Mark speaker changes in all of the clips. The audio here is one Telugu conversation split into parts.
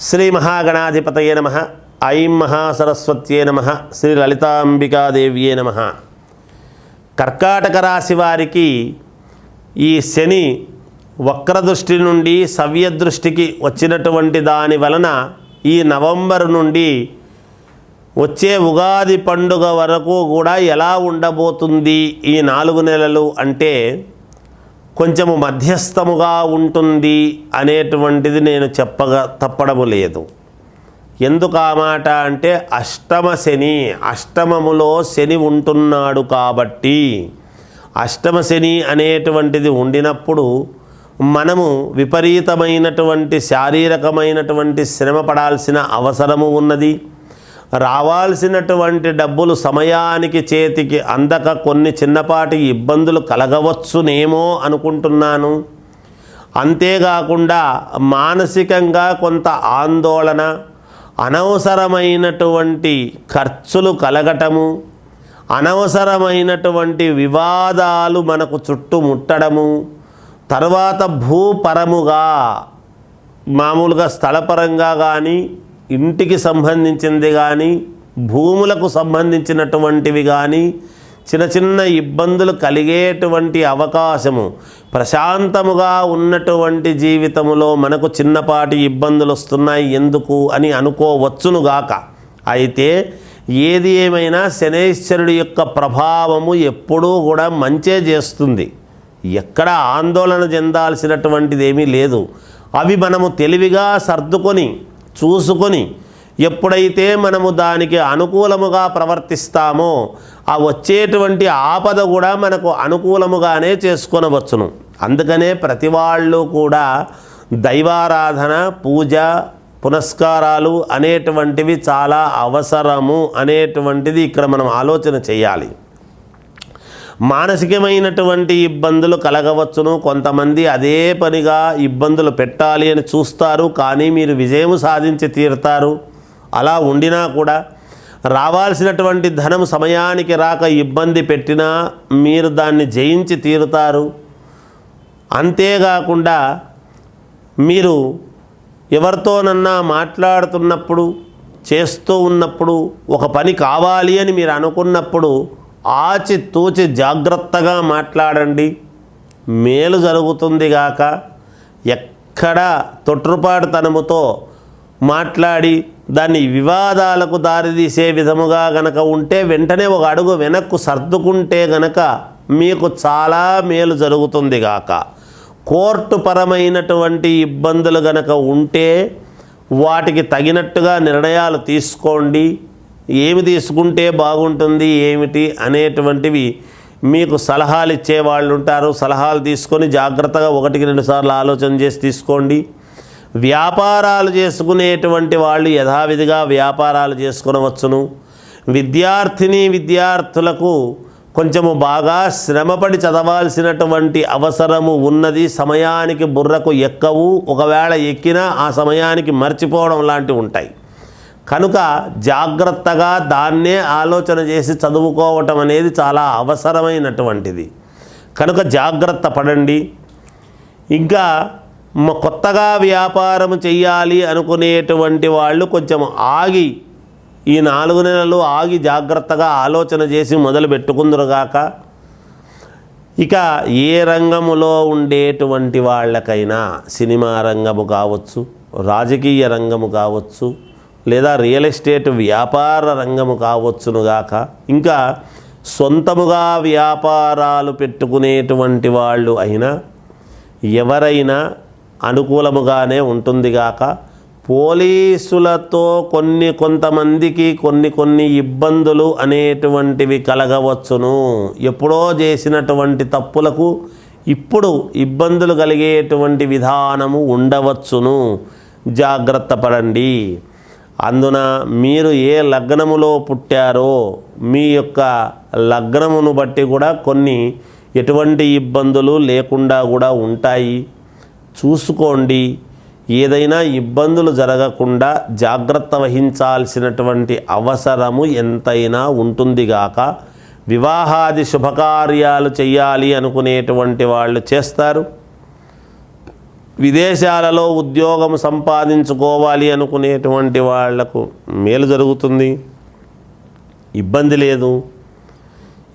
Speaker 1: శ్రీ మహాగణాధిపతయే నమ. ఐం మహాసరస్వత్యే నమ. శ్రీ లలితాంబికాదేవ్యే నమ. కర్కాటక రాశి వారికి ఈ శని వక్రదృష్టి నుండి సవ్యదృష్టికి వచ్చినటువంటి దాని వలన ఈ నవంబర్ నుండి వచ్చే ఉగాది పండుగ వరకు కూడా ఎలా ఉండబోతుంది ఈ నాలుగు నెలలు అంటే కొంచెము మధ్యస్థముగా ఉంటుంది అనేటువంటిది నేను చెప్పగా తప్పడము లేదు. ఎందుకు ఆ మాట అంటే అష్టమ శని అష్టమములో శని ఉంటున్నాడు కాబట్టి అష్టమ శని అనేటువంటిది ఉండినప్పుడు మనము విపరీతమైనటువంటి శారీరకమైనటువంటి శ్రమ పడాల్సిన అవసరము ఉన్నది. రావాల్సినటువంటి డబ్బులు సమయానికి చేతికి అందక కొన్ని చిన్నపాటి ఇబ్బందులు కలగవచ్చునేమో అనుకుంటున్నాను. అంతేకాకుండా మానసికంగా కొంత ఆందోళన అనవసరమైనటువంటి ఖర్చులు కలగటము అనవసరమైనటువంటి వివాదాలు మనకు చుట్టుముట్టడము తర్వాత భూపరముగా మామూలుగా స్థలపరంగా కానీ ఇంటికి సంబంధించింది కానీ భూములకు సంబంధించినటువంటివి కానీ చిన్న చిన్న ఇబ్బందులు కలిగేటువంటి అవకాశము ప్రశాంతముగా ఉన్నటువంటి జీవితములో మనకు చిన్నపాటి ఇబ్బందులు వస్తున్నాయి ఎందుకు అని అనుకోవచ్చునుగాక అయితే ఏది ఏమైనా శనేశ్వరుడి యొక్క ప్రభావము ఎప్పుడూ కూడా మంచే చేస్తుంది. ఎక్కడ ఆందోళన చెందాల్సినటువంటిది ఏమీ లేదు. అవి మనము తెలివిగా సర్దుకొని చూసుకొని ఎప్పుడైతే మనము దానికి అనుకూలముగా ప్రవర్తిస్తామో ఆ వచ్చేటువంటి ఆపద కూడా మనకు అనుకూలముగానే చేసుకొనవచ్చును. అందుకనే ప్రతి వాళ్ళు కూడా దైవారాధన పూజ పునస్కారాలు అనేటువంటివి చాలా అవసరము అనేటువంటిది ఇక్కడ మనం ఆలోచన చేయాలి. మానసికమైనటువంటి ఇబ్బందులు కలగవచ్చును. కొంతమంది అదే పనిగా ఇబ్బందులు పెట్టాలి అని చూస్తారు కానీ మీరు విజయం సాధించి తీరుతారు. అలా ఉండినా కూడా రావాల్సినటువంటి ధనం సమయానికి రాక ఇబ్బంది పెట్టినా మీరు దాన్ని జయించి తీరుతారు. అంతేకాకుండా మీరు ఎవరితోనన్నా మాట్లాడుతున్నప్పుడు చేస్తూ ఉన్నప్పుడు ఒక పని కావాలి అని మీరు అనుకున్నప్పుడు ఆచితూచి జాగ్రత్తగా మాట్లాడండి. మేలు జరుగుతుంది గాక ఎక్కడ తొట్రుపాటుతనముతో మాట్లాడి దాన్ని వివాదాలకు దారితీసే విధముగా గనక ఉంటే వెంటనే ఒక అడుగు వెనక్కు సర్దుకుంటే గనక మీకు చాలా మేలు జరుగుతుంది గాక. కోర్టు పరమైనటువంటి ఇబ్బందులు గనక ఉంటే వాటికి తగినట్టుగా నిర్ణయాలు తీసుకోండి. ఏమి తీసుకుంటే బాగుంటుంది ఏమిటి అనేటువంటివి మీకు సలహాలు ఇచ్చే వాళ్ళు ఉంటారు. సలహాలు తీసుకొని జాగ్రత్తగా ఒకటికి రెండు సార్లు ఆలోచన చేసి తీసుకోండి. వ్యాపారాలు చేసుకునేటువంటి వాళ్ళు యథావిధిగా వ్యాపారాలు చేసుకునవచ్చును. విద్యార్థిని విద్యార్థులకు కొంచెము బాగా శ్రమపడి చదవాల్సినటువంటి అవసరము ఉన్నది. సమయానికి బుర్రకు ఎక్కవు. ఒకవేళ ఎక్కినా ఆ సమయానికి మర్చిపోవడం లాంటివి ఉంటాయి. కనుక జాగ్రత్తగా దాన్నే ఆలోచన చేసి చదువుకోవటం అనేది చాలా అవసరమైనటువంటిది. కనుక జాగ్రత్త పడండి. ఇంకా కొత్తగా వ్యాపారం చేయాలి అనుకునేటువంటి వాళ్ళు కొంచెం ఆగి ఈ నాలుగు నెలలు ఆగి జాగ్రత్తగా ఆలోచన చేసి మొదలు పెట్టుకుందరుగాక ఇక ఏ రంగములో ఉండేటువంటి వాళ్ళకైనా సినిమా రంగము కావచ్చు రాజకీయ రంగము కావచ్చు లేదా రియల్ ఎస్టేట్ వ్యాపార రంగము కావచ్చునుగాక ఇంకా సొంతముగా వ్యాపారాలు పెట్టుకునేటువంటి వాళ్ళు అయినా ఎవరైనా అనుకూలముగానే ఉంటుందిగాక పోలీసులతో కొన్ని కొంతమందికి కొన్ని కొన్ని ఇబ్బందులు అనేటువంటివి కలగవచ్చును. ఎప్పుడో చేసినటువంటి తప్పులకు ఇప్పుడు ఇబ్బందులు కలిగేటువంటి విధానము ఉండవచ్చును. జాగ్రత్త పడండి. అందున మీరు ఏ లగ్నములో పుట్టారో మీ యొక్క లగ్నమును బట్టి కూడా కొన్ని ఎటువంటి ఇబ్బందులు లేకుండా కూడా ఉంటాయి. చూసుకోండి. ఏదైనా ఇబ్బందులు జరగకుండా జాగ్రత్త వహించాల్సినటువంటి అవసరము ఎంతైనా ఉంటుందిగాక వివాహాది శుభకార్యాలు చేయాలి అనుకునేటువంటి వాళ్ళు చేస్తారు. విదేశాలలో ఉద్యోగం సంపాదించుకోవాలి అనుకునేటువంటి వాళ్ళకు మేలు జరుగుతుంది. ఇబ్బంది లేదు.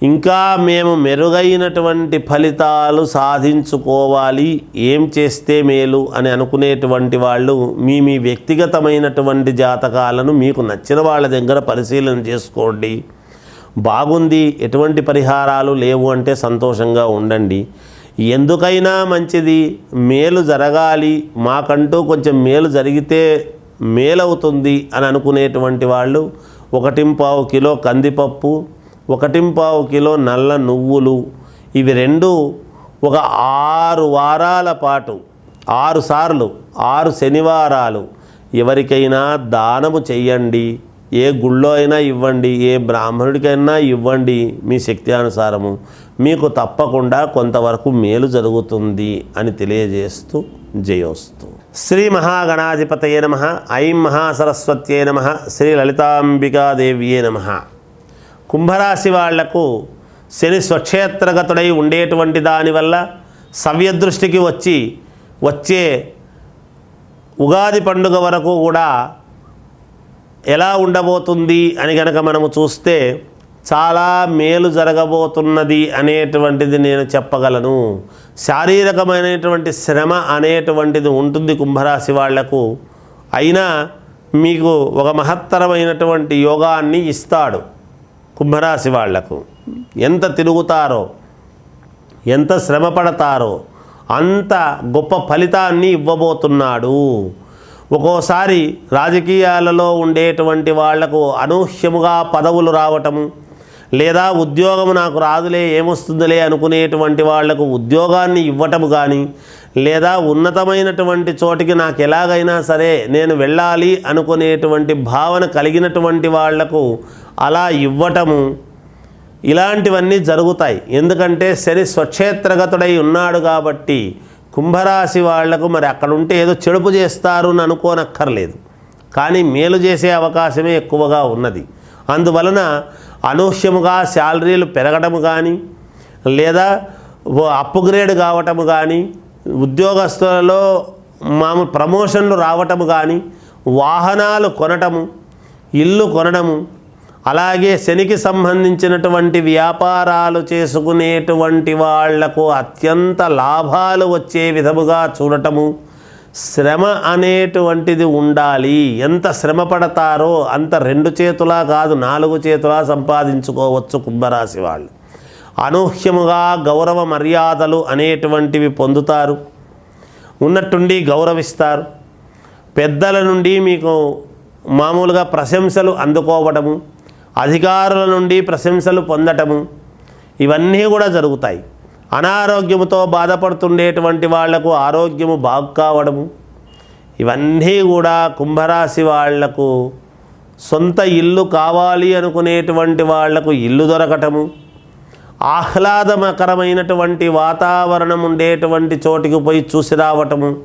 Speaker 1: ఇంకా మేము మెరుగైనటువంటి ఫలితాలు సాధించుకోవాలి. ఏం చేస్తే మేలు అని అనుకునేటువంటి వాళ్ళు మీ మీ వ్యక్తిగతమైనటువంటి జాతకాలను మీకు నచ్చిన వాళ్ళ దగ్గర పరిశీలన చేసుకోండి. బాగుంది ఎటువంటి పరిహారాలు లేవు అంటే సంతోషంగా ఉండండి. ఎందుకైనా మంచిది మేలు జరగాలి. మాకంటూ కొంచెం మేలు జరిగితే మేలవుతుంది అని అనుకునేటువంటి వాళ్ళు ఒకటింపావు కిలో కందిపప్పు ఒకటింపావు కిలో నల్ల నువ్వులు. ఇవి రెండు ఒక ఆరు వారాల పాటు ఆరు సార్లు ఆరు శనివారాలు ఎవరికైనా దానము చెయ్యండి. ఏ గుళ్ళో అయినా ఇవ్వండి ఏ బ్రాహ్మణుడికైనా ఇవ్వండి మీ శక్తి అనుసారము. మీకు తప్పకుండా కొంతవరకు మేలు జరుగుతుంది అని తెలియజేస్తూ జయోస్తు. శ్రీ మహాగణాధిపతయే నమ ఐం మహాసరస్వత్యే నమ శ్రీ లలితాంబికాదేవ్యే నమ. కుంభరాశి వాళ్ళకు శని స్వక్షేత్రగతుడై ఉండేటువంటి దానివల్ల సవ్యదృష్టికి వచ్చి వచ్చే ఉగాది పండుగ వరకు కూడా ఎలా ఉండబోతుంది అని కనుక మనము చూస్తే చాలా మేలు జరగబోతున్నది అనేటువంటిది నేను చెప్పగలను. శారీరకమైనటువంటి శ్రమ అనేటువంటిది ఉంటుంది కుంభరాశి వాళ్ళకు. అయినా మీకు ఒక మహత్తరమైనటువంటి యోగాన్ని ఇస్తాడు కుంభరాశి వాళ్ళకు. ఎంత తిరుగుతారో ఎంత శ్రమ పడతారో అంత గొప్ప ఫలితాన్ని ఇవ్వబోతున్నాడు. ఒక్కోసారి రాజకీయాలలో ఉండేటువంటి వాళ్ళకు అనూహ్యముగా పదవులు రావటము లేదా ఉద్యోగం నాకు రాదులే ఏమొస్తుందిలే అనుకునేటువంటి వాళ్ళకు ఉద్యోగాన్ని ఇవ్వటము కానీ లేదా ఉన్నతమైనటువంటి చోటికి నాకు ఎలాగైనా సరే నేను వెళ్ళాలి అనుకునేటువంటి భావన కలిగినటువంటి వాళ్ళకు అలా ఇవ్వటము ఇలాంటివన్నీ జరుగుతాయి. ఎందుకంటే శని స్వక్షేత్రగతుడై ఉన్నాడు కాబట్టి కుంభరాశి వాళ్ళకు మరి అక్కడ ఉంటే ఏదో చెడుపు చేస్తారు అని అనుకోనక్కర్లేదు. కానీ మేలు చేసే అవకాశమే ఎక్కువగా ఉన్నది. అందువలన అనూహ్యముగా శాలరీలు పెరగటము కానీ లేదా అప్గ్రేడ్ కావటము కానీ ఉద్యోగస్తులలో మామూలు ప్రమోషన్లు రావటము కానీ వాహనాలు కొనటము ఇల్లు కొనడము అలాగే శనికి సంబంధించినటువంటి వ్యాపారాలు చేసుకునేటువంటి వాళ్ళకు అత్యంత లాభాలు వచ్చే విధముగా చూడటము శ్రమ అనేటువంటిది ఉండాలి. ఎంత శ్రమ పడతారో అంత రెండు చేతులా కాదు నాలుగు చేతులా సంపాదించుకోవచ్చు కుంభరాశి వాళ్ళు. అనూహ్యముగా గౌరవ మర్యాదలు అనేటువంటివి పొందుతారు. ఉన్నట్టుండి గౌరవిస్తారు. పెద్దల నుండి మీకు మామూలుగా ప్రశంసలు అందుకోవడము అధికారుల నుండి ప్రశంసలు పొందటము ఇవన్నీ కూడా జరుగుతాయి. అనారోగ్యముతో బాధపడుతుండేటువంటి వాళ్ళకు ఆరోగ్యము బాగు కావడము. ఇవన్నీ కూడా కుంభరాశి వాళ్ళకు సొంత ఇల్లు కావాలి అనుకునేటువంటి వాళ్ళకు ఇల్లు దొరకటము. ఆహ్లాదకరమైనటువంటి వాతావరణం ఉండేటువంటి చోటికి పోయి చూసి రావటము.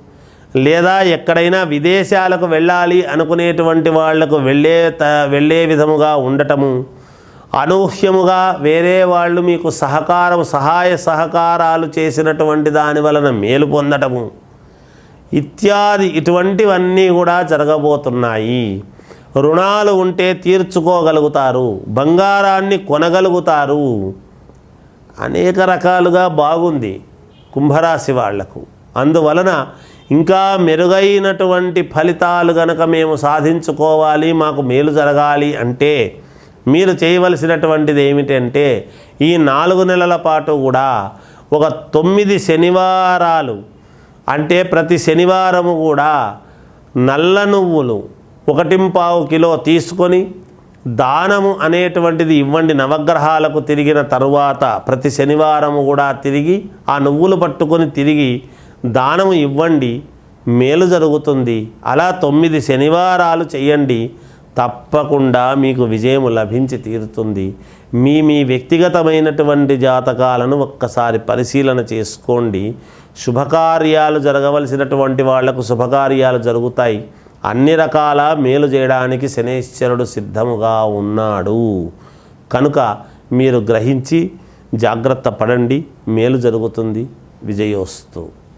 Speaker 1: లేదా ఎక్కడైనా విదేశాలకు వెళ్ళాలి అనుకునేటువంటి వాళ్ళకు వెళ్ళే త వెళ్ళే విధముగా ఉండటము. అనూహ్యముగా వేరే వాళ్ళు మీకు సహకారం సహాయ సహకారాలు చేసినటువంటి దాని వలన మేలు పొందటము. ఇత్యాది ఇటువంటివన్నీ కూడా జరగబోతున్నాయి. రుణాలు ఉంటే తీర్చుకోగలుగుతారు బంగారాన్ని కొనగలుగుతారు. అనేక రకాలుగా బాగుంది కుంభరాశి వాళ్ళకు. అందువలన ఇంకా మెరుగైనటువంటి ఫలితాలు గనక మేము సాధించుకోవాలి మాకు మేలు జరగాలి అంటే మీరు చేయవలసినటువంటిది ఏమిటంటే ఈ నాలుగు నెలల పాటు కూడా ఒక తొమ్మిది శనివారాలు అంటే ప్రతి శనివారము కూడా నల్ల నువ్వులు ఒకటింపావు కిలో తీసుకొని దానము అనేటువంటిది ఇవ్వండి నవగ్రహాలకు తిరిగిన తరువాత ప్రతి శనివారము కూడా తిరిగి ఆ నువ్వులు పట్టుకొని తిరిగి దానము ఇవ్వండి మేలు జరుగుతుంది. అలా తొమ్మిది శనివారాలు చేయండి. తప్పకుండా మీకు విజయము లభించి తీరుతుంది. మీ మీ వ్యక్తిగతమైనటువంటి జాతకాలను ఒక్కసారి పరిశీలన చేసుకోండి. శుభకార్యాలు జరగవలసినటువంటి వాళ్ళకు శుభకార్యాలు జరుగుతాయి. అన్ని రకాల మేలు చేయడానికి శనేశ్వరుడు సిద్ధముగా ఉన్నాడు. కనుక మీరు గ్రహించి జాగ్రత్త పడండి. మేలు జరుగుతుంది. విజయోస్తు.